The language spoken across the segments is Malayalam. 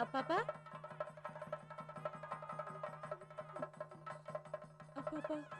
അപ്പാപ്പ അപ്പാപ്പ അപ്പാപ്പ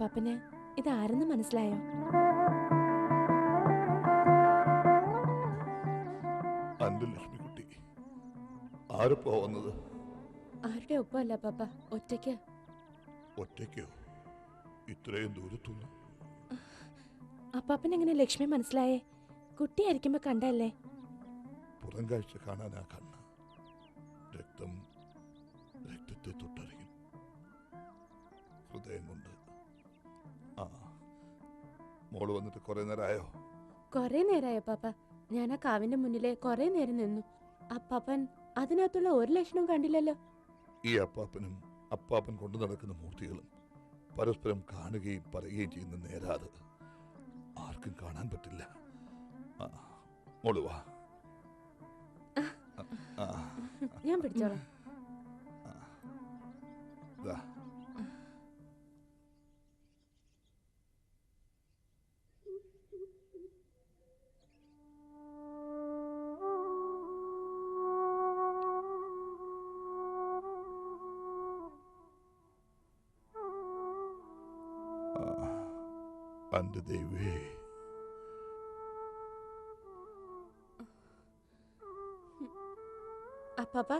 അപ്പാപ്പന് ഇതാരെന്ന് മനസ്സിലായോ? അന്റെ ലക്ഷ്മിക്കുട്ടി. ആരപ്പോ വന്നത്? ആരുടെ ഒപ്പമല്ല പാപ്പ ഒറ്റയ്ക്ക്. ഒറ്റയ്ക്കോ? ഇത്രയും ദൂരത്തുനിന്ന് അപ്പാപ്പൻ എങ്ങനെ ലക്ഷ്മി മനസ്സിലായേ? കുട്ടിയായിരിക്കുമ്പോ കണ്ടല്ലേ പുറം കാഴ്ച കാണാനാ കണ്ണ്. രക്തം രക്തത്തെ തൊട്ടറിയും ഹൃദയം കൊണ്ട് മോൾ വന്നിട്ട് കുറെ നേരമായോ കൊറേ നേരായ പാപ്പ? ഞാൻ ആ കാവിന്റെ മുന്നിലെ കൊറേ നേരം നിന്നു. അപ്പാപ്പൻ അതിനകത്തുള്ള ഒരു ലക്ഷണം കണ്ടില്ലല്ലോ. ഈ അപ്പാപ്പനും അപ്പാപ്പൻ കൊണ്ടു നടക്കുന്ന മൂർത്തികളും പരസ്പരം കാണുകയും പറയുകയും ചെയ്യുന്ന നേരാത്. ആർക്കും കാണാൻ പറ്റില്ല. മോൾ വാ. ഞാൻ പിടിച്ചോളാം. അന്റെ ദൈവേ. അപ്പാപ്പ?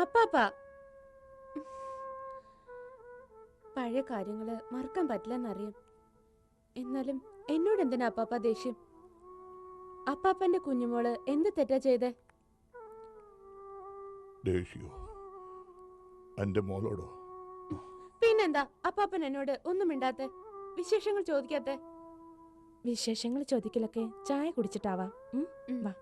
അപ്പാപ്പ? പഴയ കാര്യങ്ങൾ മറക്കാൻ പറ്റില്ലെന്നറിയാം. എന്നാലും എന്നോട് എന്തിനാ അപ്പാപ്പ ദേഷ്യം? അപ്പാപ്പന്റെ കുഞ്ഞുമോൾ എന്ത് തെറ്റാ ചെയ്തേ? ദേഷ്യോ? അന്റെ മോളോടോ? പിന്നെന്താ? അപ്പാപ്പൻ എന്നോട് ഒന്നും മിണ്ടാത്തെ? വിശേഷങ്ങൾ ചോദിക്കാത്തെ? വിശേഷങ്ങൾ ചോദിക്കലൊക്കെ ചായ കുടിച്ചിട്ടാവാം. വാ.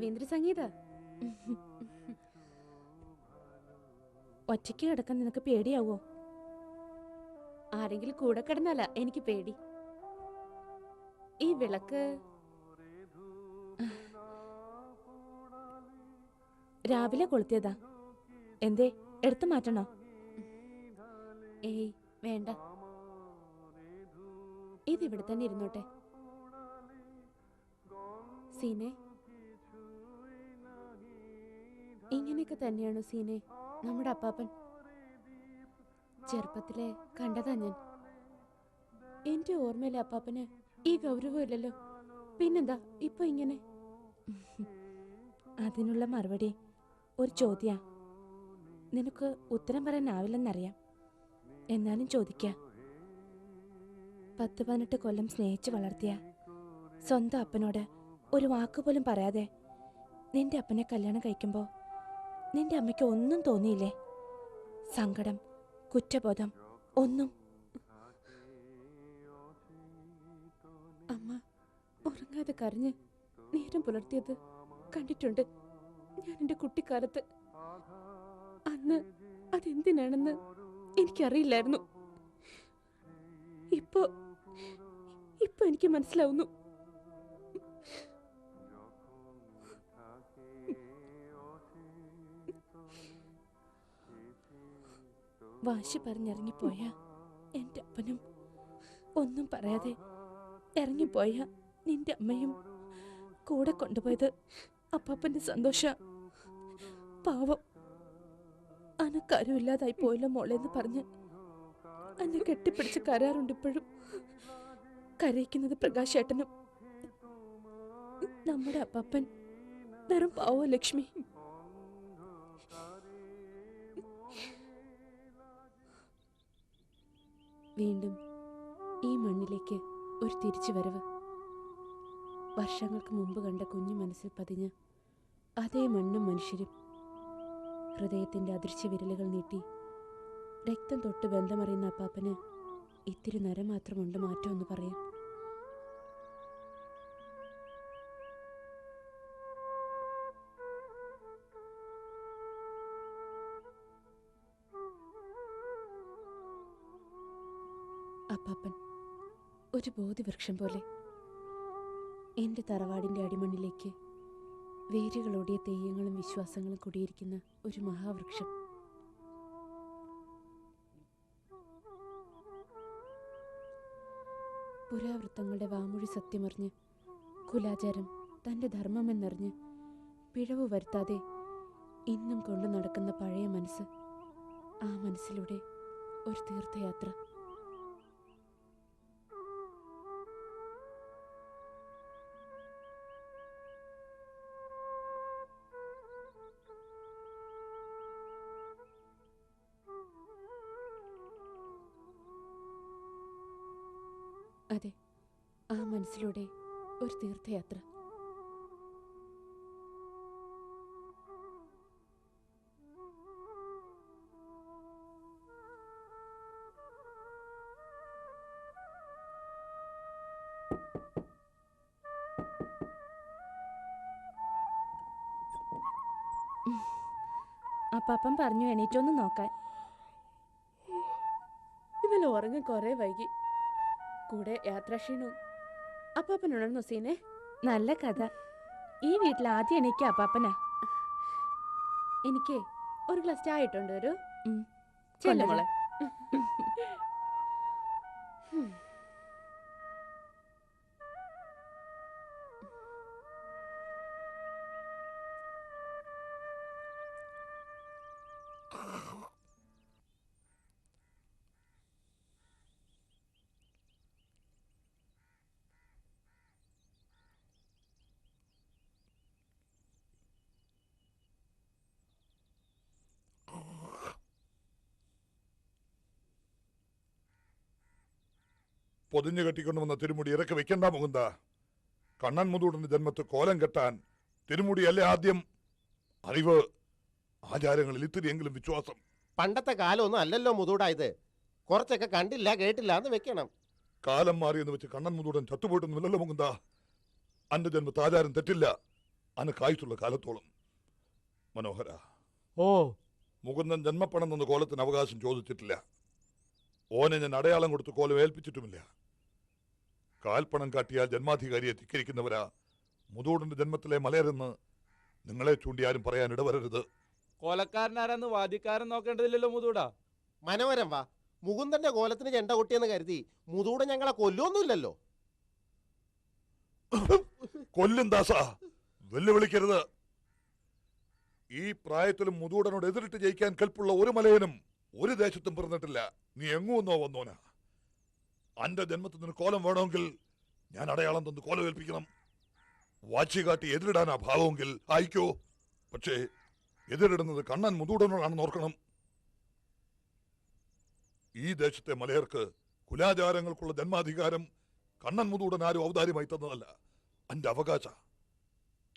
രവീന്ദ്ര സംഗീത? ഒറ്റയ്ക്ക് കിടക്കാൻ നിനക്ക് പേടിയാവോ? ആരെങ്കിലും കൂടെ കിടന്നല്ല എനിക്ക് പേടി. ഈ വിളക്ക് രാവിലെ കൊളുത്തിയതാ. എന്തേ എടുത്തു മാറ്റണോ? ഏയ് വേണ്ട. ഇതിവിടെ തന്നെ ഇരുന്നോട്ടെ. സീനെ ഇങ്ങനെയൊക്കെ തന്നെയാണോ സീനെ? നമ്മുടെ അപ്പാപ്പൻ. ചെറുപ്പത്തിലെ കണ്ടതാ ഞാൻ. എന്റെ ഓർമ്മയിലെ അപ്പാപ്പന് ഈ ഗൗരവമില്ലല്ലോ പിന്നെന്താ ഇപ്പൊ ഇങ്ങനെ? അതിനുള്ള മറുപടി ഒരു ചോദ്യ. നിനക്ക് ഉത്തരം പറയാനാവില്ലെന്നറിയാം എന്നാലും ചോദിക്ക. പത്ത് പതിനെട്ട് കൊല്ലം സ്നേഹിച്ച് വളർത്തിയ സ്വന്തം അപ്പനോട് ഒരു വാക്കുപോലും പറയാതെ നിന്റെ അപ്പനെ കല്യാണം കഴിക്കുമ്പോൾ നിന്റെ അമ്മയ്ക്ക് ഒന്നും തോന്നിയില്ലേ? സങ്കടം കുറ്റബോധം ഒന്നും. അമ്മ ഉറങ്ങാതെ കരഞ്ഞ് നേരം പുലർത്തിയത് കണ്ടിട്ടുണ്ട്. ഞാൻ എന്റെ കുട്ടിക്കാലത്ത്. അന്ന് അതെന്തിനാണെന്ന് എനിക്കറിയില്ലായിരുന്നു. ഇപ്പോ ഇപ്പൊ എനിക്ക് മനസ്സിലാവുന്നു. വാശി പറഞ്ഞിറങ്ങിപ്പോയ എന്റെ അപ്പനും. ഒന്നും പറയാതെ ഇറങ്ങിപ്പോയ നിന്റെ അമ്മയും കൂടെ കൊണ്ടുപോയത് അപ്പാപ്പന്റെ സന്തോഷ. പാവം. അനക്കാരുമില്ലാതായി പോയില്ല മോളെ എന്ന് പറഞ്ഞ് എന്നെ കെട്ടിപ്പിടിച്ച് കരാറുണ്ട് ഇപ്പോഴും. കരയിക്കുന്നത് പ്രകാശേട്ടനും. നമ്മുടെ അപ്പാപ്പൻ വെറും പാവോ ലക്ഷ്മി. വീണ്ടും ഈ മണ്ണിലേക്ക് ഒരു തിരിച്ചുവരവ്. വർഷങ്ങൾക്ക് മുമ്പ് കണ്ട കുഞ്ഞു മനസ്സിൽ പതിഞ്ഞ അതേ മണ്ണും മനുഷ്യരും. ഹൃദയത്തിന്റെ അദൃശ്യ വിരലുകൾ നീട്ടി രക്തം തൊട്ട് ബന്ധമറിയുന്ന അപ്പാപ്പന് ഇത്തിരി നര മാത്രമുണ്ട് മാറ്റമെന്ന് പറയാൻ ഒരു ബോധിവൃക്ഷം പോലെ എന്റെ തറവാടിന്റെ അടിമണ്ണിലേക്ക് വേരുകളോടിയ തെയ്യങ്ങളും വിശ്വാസങ്ങളും കൂടിയിരിക്കുന്ന ഒരു മഹാവൃക്ഷം. പുരാവൃത്തങ്ങളുടെ വാമൊഴി സത്യമറിഞ്ഞ് കുലാചാരം തന്റെ ധർമ്മമെന്നറിഞ്ഞ് പിഴവ് വരുത്താതെ ഇന്നും കൊണ്ടു നടക്കുന്ന പഴയ മനസ്സ് ആ മനസ്സിലൂടെ ഒരു തീർത്ഥയാത്ര. ആ മനസ്സിലൂടെ ഒരു തീർത്ഥയാത്ര. അപ്പാപ്പൻ പറഞ്ഞു എണീറ്റൊന്ന് നോക്കാൻ. ഇന്നലെ ഉറങ്ങി കുറെ വൈകി. കൂടെ യാത്രാക്ഷീണവും അപ്പാപ്പൻ ഉണർന്നു സീനെ? നല്ല കഥ. ഈ വീട്ടിൽ ആദ്യം എനിക്ക് അപ്പാപ്പനാ. എനിക്ക് ഒരു ഗ്ലാസ് ചായ ഇട്ടുണ്ട് ഒരു മോളെ. പൊതിഞ്ഞു കെട്ടിക്കൊണ്ടുവന്ന തിരുമുടി ഇറക്കി വെക്കണ്ട മുകുന്ദ. കണ്ണൻ മുതൂടന്റെ ജന്മത്ത് കോലം കെട്ടാൻ തിരുമുടിയല്ലേ ആദ്യം? അറിവ് ആചാരങ്ങളിൽ ഇത്തിരിയെങ്കിലും വിശ്വാസം. പണ്ടത്തെ കാലമൊന്നും അല്ലല്ലോ മുതൂടായത് കുറച്ചൊക്കെ കണ്ടില്ല കേട്ടില്ല എന്ന് വെക്കണം. കാലം മാറിയെന്ന് വെച്ച് കണ്ണൻ മുതൂടൻ ചത്തുപോയിട്ടൊന്നുമില്ലല്ലോ മുകുന്ദ. അന്റെ ജന്മത്ത് ആചാരം തെറ്റില്ല. അന്ന് കായ്ച്ചുള്ള കാലത്തോളം. മനോഹര. ഓ. മുകുന്ദൻ ജന്മപ്പണം എന്ന കോലത്തിന് അവകാശം ചോദിച്ചിട്ടില്ല. ഓനെ ഞാൻ അടയാളം കൊടുത്ത് കോലം ഏൽപ്പിച്ചിട്ടുമില്ല. കാൽപ്പണം കാട്ടിയാൽ ജന്മാധികാരിയെ ധിക്കരിക്കുന്നവരാ. മുതൂടന്റെ ജന്മത്തിലെ മലയരെന്ന് നിങ്ങളെ ചൂണ്ടി ആരും പറയാൻ ഇടവരരുത്. കോലക്കാരനാരെന്ന് വാദിക്കാരൻ നോക്കേണ്ടതില്ലല്ലോ മുതൂടാ. മനോഹരം വാ. മുകുന്ദന്റെ കോലത്തിന് ചെണ്ട കൊട്ടിയെന്ന് കരുതി മുതൂടെ ഞങ്ങളെ കൊല്ലൊന്നുമില്ലല്ലോ കൊല്ലും ദാസ. വെല്ലുവിളിക്കരുത്. ഈ പ്രായത്തിലും മുതൂടനോട് എതിരിട്ട് ജയിക്കാൻ കൽപ്പുള്ള ഒരു മലയനും ഒരു ദേശത്തും പിറന്നിട്ടില്ല. നീ എങ്ങുന്നോ വന്നോനാ. അന്റെ ജന്മത്തിൽ നിന്ന് കോലം വേണമെങ്കിൽ ഞാൻ അടയാളം തന്ന് കോലം ഏൽപ്പിക്കണം. വാച്ചി കാട്ടി എതിരിടാനാ ഭാവമെങ്കിൽ ആയിക്കോ പക്ഷേ എതിരിടുന്നത് കണ്ണൻ മുതൂടനോടാണെന്ന് ഓർക്കണം. ഈ ദേശത്തെ മലയർക്ക് കുലാചാരങ്ങൾക്കുള്ള ജന്മാധികാരം കണ്ണൻ മുതൂടൻ ആരും ഔദാര്യമായി തന്നതല്ല. അന്റെ അവകാശ.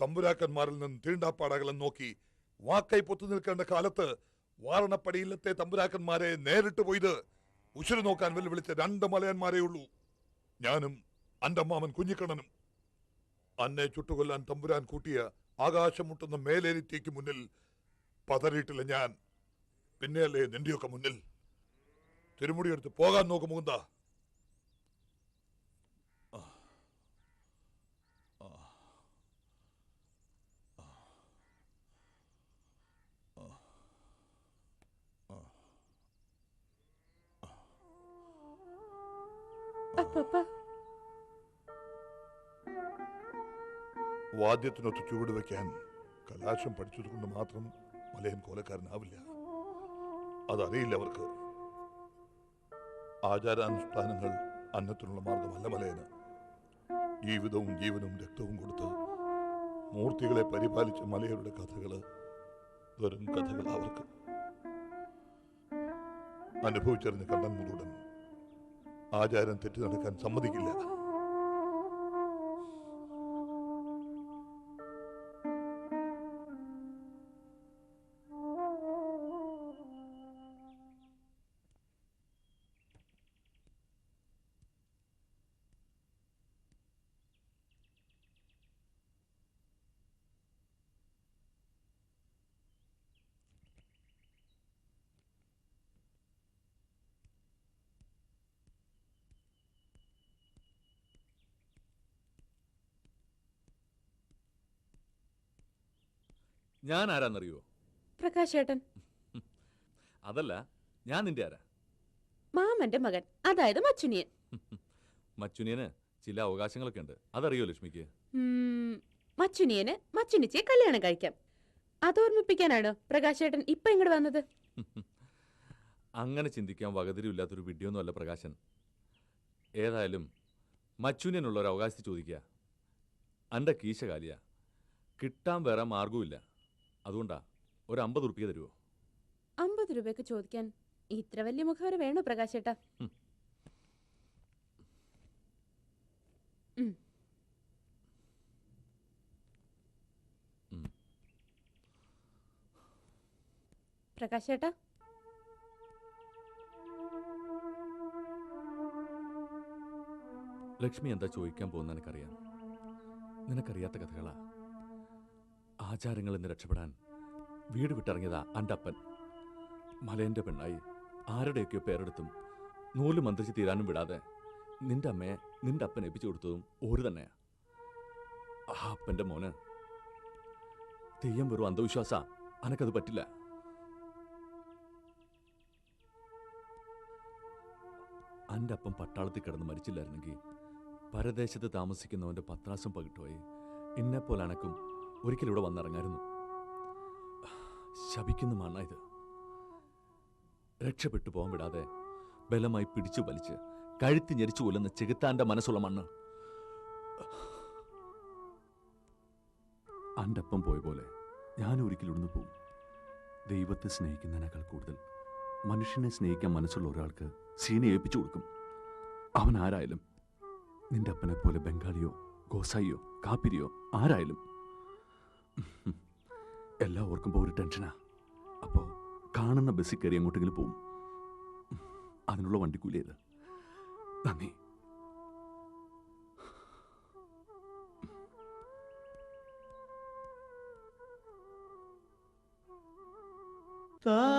തമ്പുരാക്കന്മാരിൽ നിന്ന് തീണ്ടാപ്പാടകളെ നോക്കി വാക്കൈ പൊത്തു നിൽക്കേണ്ട കാലത്ത് വാരണപ്പടിയിലത്തെ തമ്പുരാക്കന്മാരെ നേരിട്ട് പോയത് ഉശിരു നോക്കാൻ വെല്ലുവിളിച്ച രണ്ട് മലയന്മാരേ ഉള്ളൂ. ഞാനും അന്റെ അമ്മാമൻ കുഞ്ഞിക്കണ്ണനും. അന്നെ ചുട്ടുകൊല്ലാൻ തമ്പുരാൻ കൂട്ടിയ ആകാശം മുട്ടുന്ന മേലേരിത്തേക്ക് മുന്നിൽ പതറിയിട്ടില്ല ഞാൻ. പിന്നെയല്ലേ നിന്റെയൊക്കെ മുന്നിൽ. തിരുമുടിയെടുത്ത് പോകാൻ നോക്കും മുകുന്ദ. അപ്പപ്പ വാദ്യത്തിനൊത്ത് ചുവട് വയ്ക്കാൻ കലാശം പഠിച്ചതുകൊണ്ട് മാത്രം മലയൻ കോലക്കാരനാവില്ല. അതറിയില്ല അവർക്ക്. ആചാരാനുഷ്ഠാനങ്ങൾ അന്നത്തിനുള്ള മാർഗമല്ല മലയന്. ജീവിതവും ജീവനും രക്തവും കൊടുത്ത് മൂർത്തികളെ പരിപാലിച്ച മലയരുടെ കഥകൾ വെറും കഥകൾ അവർക്ക്. അനുഭവിച്ചറിഞ്ഞ കണ്ണൻ മുതൂടൻ ആചാരം തെറ്റി നടക്കാൻ സമ്മതിക്കില്ല. ഞാൻ ആരാന്നറിയോ പ്രകാശ് ഏട്ടൻ അതല്ല ഞാൻ നിന്റെ ആരാ മാമന്റെ മകൻ അതായത് മച്ചുനിയൻ. മച്ചുനിയന് ചില അവകാശങ്ങളൊക്കെ ഉണ്ട് അതറിയോ ലക്ഷ്മിക്ക്? മച്ചുനിയന് മച്ചുനിച്ചെ കല്യാണം കഴിക്കാം. അതോർമ്മിപ്പിക്കാനാണോ പ്രകാശ് ഏട്ടൻ ഇപ്പൊ ഇങ്ങോട്ട് വന്നത്? അങ്ങനെ ചിന്തിക്കാൻ വകതിരിവില്ലാത്തൊരു വിഡ്ഢിയൊന്നും അല്ല പ്രകാശൻ. ഏതായാലും മച്ചുനിയനുള്ള ഒരു അവകാശത്തിൽ ചോദിക്കുക. അന്റെ കീശ കാലിയ കിട്ടാൻ വേറെ മാർഗവുമില്ല അതുകൊണ്ടാ ഒരു അമ്പത് റുപ്യ തരുമോ അമ്പത് രൂപയ്ക്ക് ചോദിക്കാൻ ഇത്ര വലിയ മുഖവര വേണോ പ്രകാശ് ഏട്ടാ ഉം. ഉം. ഉം. പ്രകാശ് ഏട്ടാ ലക്ഷ്മി എന്താ ചോദിക്കാൻ പോകുന്ന നിനക്കറിയാം നിനക്കറിയാത്ത കഥകളാ ആചാരങ്ങളിൽ നിന്ന് രക്ഷപ്പെടാൻ വീട് വിട്ടിറങ്ങിയതാ അന്റപ്പൻ മലേന്റെ പെണ്ണായി ആരുടെയൊക്കെയോ പേരെടുത്തും നൂൽ മന്ത്രിച്ച് തീരാനും വിടാതെ നിന്റെ അമ്മയെ നിന്റെ അപ്പൻ ഏൽപ്പിച്ചു കൊടുത്തതും ഒരു തന്നെയാ. ആ അപ്പന്റെ മോന് തെയ്യം വെറും അന്ധവിശ്വാസ. അനക്കത് പറ്റില്ല. അന്റെ അപ്പം പട്ടാളത്തിൽ കിടന്ന് മരിച്ചില്ലായിരുന്നെങ്കിൽ പരദേശത്ത് താമസിക്കുന്നവന്റെ പത്രാസം പകിട്ടുപോയി. എന്നെപ്പോലെ അനക്കും ഒരിക്കലും ഇവിടെ വന്നിറങ്ങായിരുന്നു. ശപിക്കുന്ന മണ്ണ ഇത്. രക്ഷപ്പെട്ടു പോകാൻ വിടാതെ ബലമായി പിടിച്ചു വലിച്ച് കഴുത്തി ഞെരിച്ചു കൊല്ലുന്ന ചെകുത്താന്റെ മനസ്സുള്ള മണ്ണ്. അന്റപ്പം പോയ പോലെ ഞാൻ ഒരിക്കലും ഇവിടുന്ന് പോകും ദൈവത്തെ സ്നേഹിക്കുന്നതിനേക്കാൾ കൂടുതൽ മനുഷ്യനെ സ്നേഹിക്കാൻ മനസ്സുള്ള ഒരാൾക്ക് സീനെ ഏൽപ്പിച്ചു കൊടുക്കും. അവൻ ആരായാലും നിന്റെ അപ്പനെ പോലെ ബംഗാളിയോ ഗോസായിയോ കാപ്പിരിയോ ആരായാലും എല്ലാം ഓർക്കുമ്പോൾ ഒരു ടെൻഷനാ. അപ്പോൾ കാണുന്ന ബസ്സിൽ കയറി അങ്ങോട്ടെങ്കിലും പോവും. അതിനുള്ള വണ്ടിക്കൂലി ഇത് നന്ദി. ആ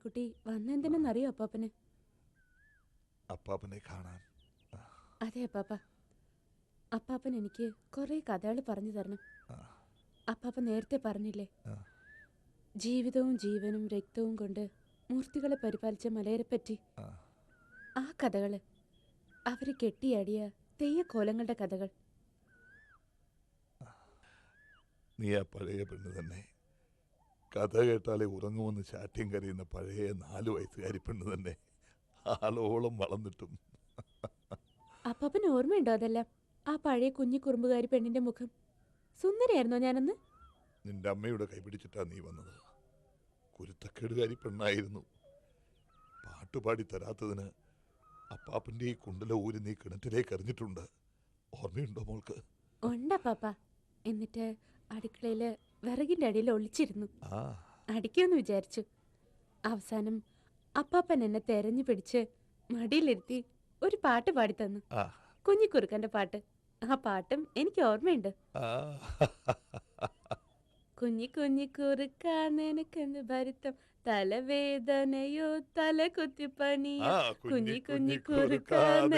ലക്ഷ്മിക്കുട്ടി വന്നെന്തിനെന്നറിയോ അപ്പാപ്പന്? അപ്പാപ്പനെ കാണാൻ. അതെ അപ്പാപ്പ. അപ്പാപ്പൻ എനിക്ക് കുറേ കഥകൾ പറഞ്ഞു തരണം. അപ്പാപ്പ നേരത്തെ പറഞ്ഞില്ലേ? ജീവിതവും ജീവനും രക്തവും കൊണ്ട് മൂർത്തികളെ പരിപാലിച്ച മലയരെപ്പറ്റി ആ. ആ കഥകൾ അവർ കെട്ടിയാടിയ തെയ്യക്കോലങ്ങളുടെ കഥകൾ. നീ ആ പഴയ പെണ്ണ് തന്നെ. കഥ കേട്ടാലേ ഉറങ്ങുമെന്ന് ചാറ്റ്യം കരയുന്ന പഴയ നാല് വയസ്സുകാരി പെണ്ണ് തന്നെ ആളോളം വളർന്നിട്ടും. അപ്പാപ്പന് ഓർമ്മയുണ്ടോ അതെല്ലാം? ആ പഴയ കുഞ്ഞു കുറുമ്പുകാരി പെണ്ണിന്റെ മുഖം. സുന്ദരിയായിരുന്നോ ഞാനന്ന്? നിന്റെ അമ്മയുടെ കൈപിടിച്ചിട്ടാ നീ വന്നത്. കുരുത്തക്കേടുകാരി പെണ്ണായിരുന്നു. പാട്ടുപാടി തരാത്തതിന് അപ്പാപ്പന്റെ ഈ കുണ്ടല ഊരി നീ കിണറ്റിലേക്ക് എറിഞ്ഞിട്ടുണ്ട്. ഓർമ്മയുണ്ടോ മോൾക്ക്? ഉണ്ട് പാപ്പ എന്നിട്ട് അടുക്കളയിൽ വിറകിന്റെ അടിയിൽ ഒളിച്ചിരുന്നു. അടിക്കുമെന്ന് വിചാരിച്ചു. അവസാനം അപ്പാപ്പൻ എന്നെ തെരഞ്ഞു പിടിച്ച് മടിയിലിരുത്തി ഒരു പാട്ട് പാടിത്തന്നു. കുഞ്ഞിക്കുറുക്കന്റെ പാട്ട്. ആ പാട്ടും എനിക്ക് ഓർമ്മയുണ്ട്. കുഞ്ഞി കുഞ്ഞി കുറുക്കാൻ ഭരിത്തം തലവേദനയോ തല കുത്തിപ്പണിയോ കുഞ്ഞി കുഞ്ഞി കുറുക്കാൻ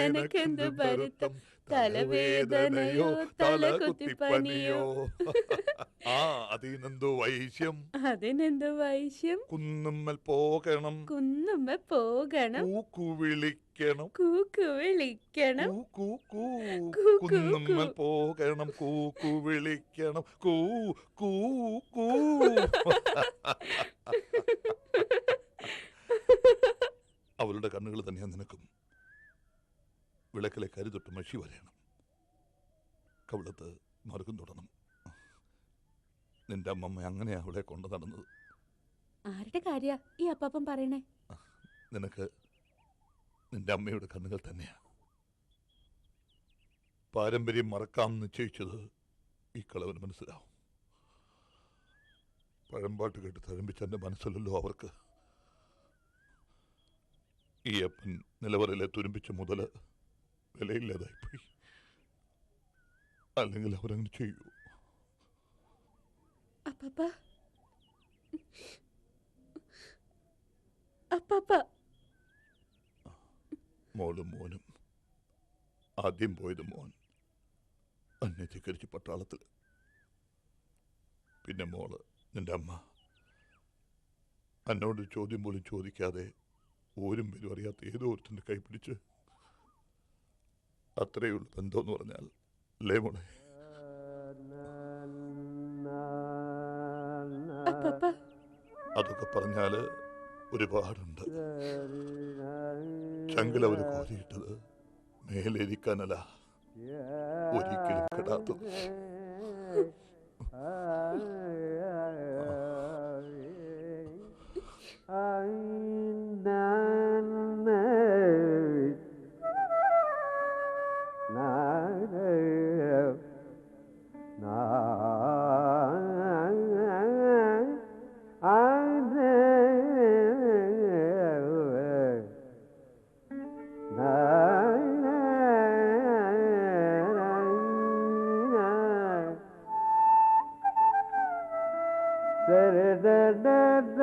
ഭരിത്തം തലവേദനയോ തലകുത്തിപ്പനിയോ. ആ അതിനെന്തോ വൈശ്യം. അതിനെന്ത് വൈശ്യം. കുന്നുമ്മൽ പോകണം. കുന്നുമ്മൽ പോകണം. കൂക്കു വിളിക്കണം. കൂക്കു വിളിക്കണം. കുന്നുമ്മൽ. പോകണം. കൂക്കു വിളിക്കണം. കൂ കൂ കൂ. അവളുടെ കണ്ണുകൾ തന്നെയാ നിനക്കും. വിളക്കിലെ കരുതൊട്ട് മഷി വരയണം. കവിളത്ത് മറുകും തുടണം. നിന്റെ അമ്മമ്മ അങ്ങനെയാ അവളെ കൊണ്ടു നടന്നത്. ആരുടെ കാര്യ ഈ അപ്പാപ്പൻ പറയണേ? നിനക്ക് നിന്റെ അമ്മയുടെ കണ്ണുകൾ തന്നെയാ. പാരമ്പര്യം മറക്കാം നിശ്ചയിച്ചത് ഈ കളവന് മനസ്സിലാവും. പഴമ്പാട്ട് കേട്ട് തഴമ്പിച്ച എന്റെ മനസ്സിലല്ലോ അവർക്ക്. ഈ അപ്പൻ നിലവറയിലെ തുരുമ്പിച്ച മുതൽ വിലയില്ലാതായിപ്പോയി. അല്ലെങ്കിൽ അവരങ്ങനെ ചെയ്യൂ. അപ്പാപ്പ. അപ്പാപ്പ. മോളും മോനും. ആദ്യം പോയത് മോൻ. അന്നെ ചിക്കരിച്ച് പട്ടാളത്തിൽ. പിന്നെ മോൾ നിന്റെ അമ്മ. എന്നോട് ചോദ്യം പോലും ചോദിക്കാതെ ഓരും പേരും അറിയാത്ത ഏതോ ഒരുത്തിന്റെ കൈ പിടിച്ച് അത്രയുള്ള ബന്ധം എന്ന് പറഞ്ഞാൽ. അല്ലേ മോളെ? അതൊക്കെ പറഞ്ഞാൽ ഒരുപാടുണ്ട്. ചങ്കിലവർ കോരിയിട്ടത് മേലിരിക്കാനല്ല. ഒരിക്കലും കെടാത്തത്. Da-da-dee. said that